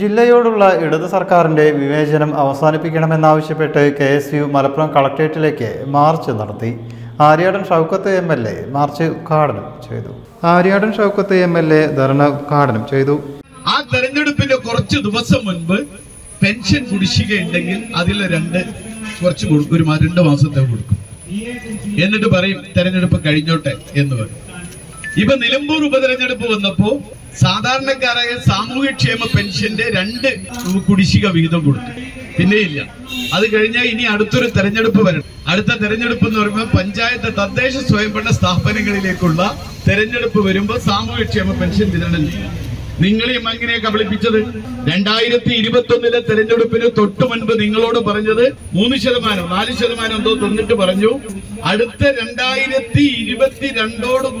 ജില്ലയോടുള്ള ഇടത് സർക്കാരിന്റെ വിവേചനം അവസാനിപ്പിക്കണമെന്നാവശ്യപ്പെട്ട് കെ എസ് യു മലപ്പുറം കളക്ട്രേറ്റിലേക്ക് മാർച്ച് നടത്തി. Aryadan Shoukath M L A march ഉദ്ഘാടനം ചെയ്തു. Aryadan Shoukath M L A dharna ഉദ്ഘാടനം ചെയ്തു. ആ തെരഞ്ഞെടുപ്പിന്റെ കുറച്ച് ദിവസം മുൻപ് പെൻഷൻ കുടിശ്ശിക ഉണ്ടെങ്കിൽ അതിൽ രണ്ട് കുറച്ച് കൊടുക്കും ഒരു രണ്ട് മാസത്തെ കൊടുക്കും. എന്നിട്ട് പറയും തെരഞ്ഞെടുപ്പ് കഴിഞ്ഞോട്ടെ എന്ന് പറയും. ഇപ്പൊ നിലമ്പൂർ ഉപതെരഞ്ഞെടുപ്പ് വന്നപ്പോ സാധാരണക്കാരായ സാമൂഹ്യക്ഷേമ പെൻഷന്റെ രണ്ട് കുടിശ്ശിക വീതം കൊടുത്തു. പിന്നെയില്ല അത് കഴിഞ്ഞാൽ ഇനി അടുത്തൊരു തെരഞ്ഞെടുപ്പ് വരണം. അടുത്ത തെരഞ്ഞെടുപ്പ് എന്ന് പറയുമ്പോൾ പഞ്ചായത്ത് തദ്ദേശ സ്വയംഭരണ സ്ഥാപനങ്ങളിലേക്കുള്ള തെരഞ്ഞെടുപ്പ് വരുമ്പോൾ സാമൂഹ്യക്ഷേമ പെൻഷൻ വിതരണം ചെയ്യും. നിങ്ങളെയും അങ്ങനെ കബളിപ്പിച്ചത് രണ്ടായിരത്തി ഇരുപത്തി ഒന്നിലെ തെരഞ്ഞെടുപ്പിന് തൊട്ടു മുൻപ് നിങ്ങളോട് പറഞ്ഞത് മൂന്ന് ശതമാനം നാല് ശതമാനം എന്തോ തന്നിട്ട് പറഞ്ഞു. അടുത്ത രണ്ടായിരത്തി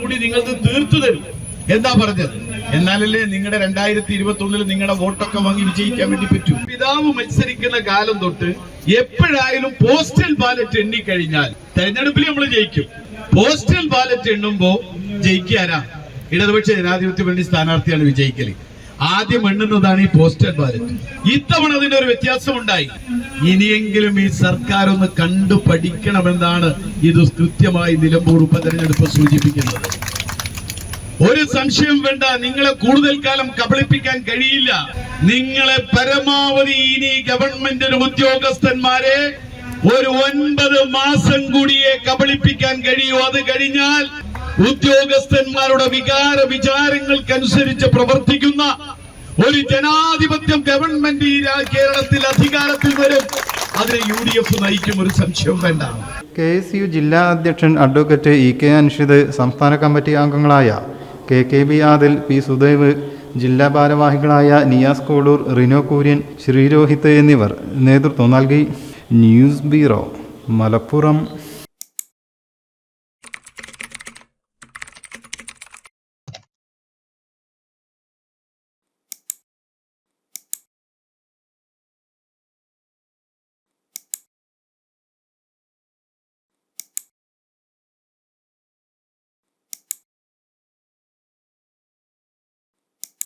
കൂടി നിങ്ങൾക്ക് തീർത്തു തരും. എന്താ പറഞ്ഞത്? എന്നാലല്ലേ നിങ്ങളുടെ രണ്ടായിരത്തി ഇരുപത്തി ഒന്നിൽ നിങ്ങളുടെ വോട്ടൊക്കെ വാങ്ങി വിജയിക്കാൻ വേണ്ടി പറ്റൂ. പിതാവ് മത്സരിക്കുന്ന കാലം തൊട്ട് എപ്പോഴായാലും പോസ്റ്റൽ ബാലറ്റ് എണ്ണി കഴിഞ്ഞാൽ തെരഞ്ഞെടുപ്പിൽ നമ്മൾ ജയിക്കും. പോസ്റ്റൽ ബാലറ്റ് എണ്ണുമ്പോ ജയിക്കാനാ ഇടതുപക്ഷ ജനാധിപത്യ വേണ്ടി സ്ഥാനാർത്ഥിയാണ് വിജയിക്കൽ. ആദ്യം എണ്ണുന്നതാണ് ഈ പോസ്റ്റൽ ബാലറ്റ്. ഇത്തവണ അതിന്റെ ഒരു വ്യത്യാസം ഉണ്ടായി ഇനിയെങ്കിലും ഈ സർക്കാർ ഒന്ന് കണ്ടു പഠിക്കണമെന്നാണ് ഇത് കൃത്യമായി നിലമ്പൂർ ഉപതെരഞ്ഞെടുപ്പ് സൂചിപ്പിക്കുന്നത്. ഒരു സംശയം വേണ്ട. നിങ്ങളെ കൂടുതൽ കാലം കബളിപ്പിക്കാൻ കഴിയില്ല. നിങ്ങളെ പരമാവധി ഇനി ഗവൺമെന്റിന് ഉദ്യോഗസ്ഥന്മാരെ ഒരു ഒൻപത് മാസം കൂടിയെ കബളിപ്പിക്കാൻ കഴിയൂ. അത് കഴിഞ്ഞാൽ ഉദ്യോഗസ്ഥന്മാരുടെ വികാര വിചാരങ്ങൾക്കനുസരിച്ച് പ്രവർത്തിക്കുന്ന ഒരു ജനാധിപത്യം ഗവൺമെന്റ് ഈ കേരളത്തിൽ അധികാരത്തിൽ വരും. അതിനെ യു ഡി എഫ് നയിക്കും ഒരു സംശയം വേണ്ട. കെ എസ് യു ജില്ലാ അധ്യക്ഷൻ അഡ്വക്കേറ്റ് ഇ കെ അൻഷിദ് സംസ്ഥാന കമ്മിറ്റി അംഗങ്ങളായ K. K. B Adil P. Sudev ജില്ലാ ഭാരവാഹികളായ നിയാസ് കോളൂർ റിനോ കുര്യൻ ശ്രീരോഹിത് എന്നിവർ നേതൃത്വം നൽകി. News bureau Malappuram.